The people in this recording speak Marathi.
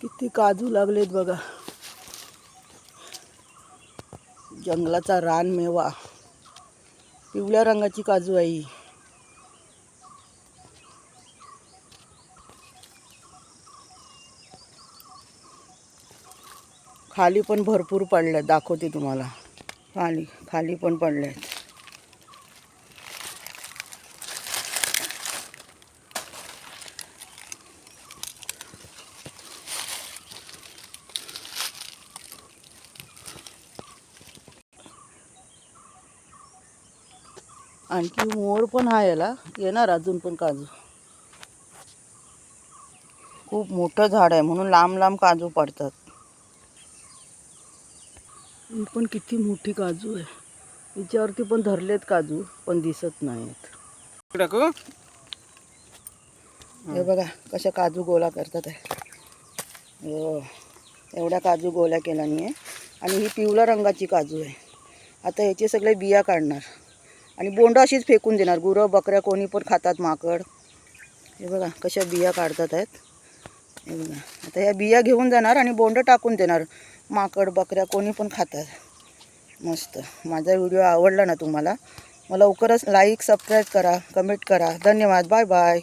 किती काजू लागलेत बघा. जंगलाचा रान मेवा. पिवळ्या रंगाची काजू आहे खाली पण भरपूर पडल्यात. दाखवते तुम्हाला. खाली खाली पण पडल्यात. आणखी मोर पण आहे याला. येणार अजून पण काजू. खूप मोठं झाड आहे म्हणून लांब लांब काजू पडतात. ही पण किती मोठी काजू आहे. हिच्यावरती पण धरलेत काजू पण दिसत नाहीत. हे बघा कशा काजू गोळा करतात आहे हो एवढ्या काजू गोळ्या केल्याने. आहे आणि ही पिवळ्या रंगाची काजू आहे. आता ह्याचे सगळे बिया काढणार. आणि बोंड अशीच फेकून देणार. गुरं बकऱ्या कोणी पण खातात माकड. हे बघा कशा बिया काढतात आहेत. हे बघा. आता ह्या बिया घेऊन जाणार आणि बोंड टाकून देणार. माकड बकऱ्या कोणी पण खातात. मस्त. माझा व्हिडिओ आवडला ना तुम्हाला मला लवकरच लाईक सबस्क्राईब करा कमेंट करा. धन्यवाद. Bye bye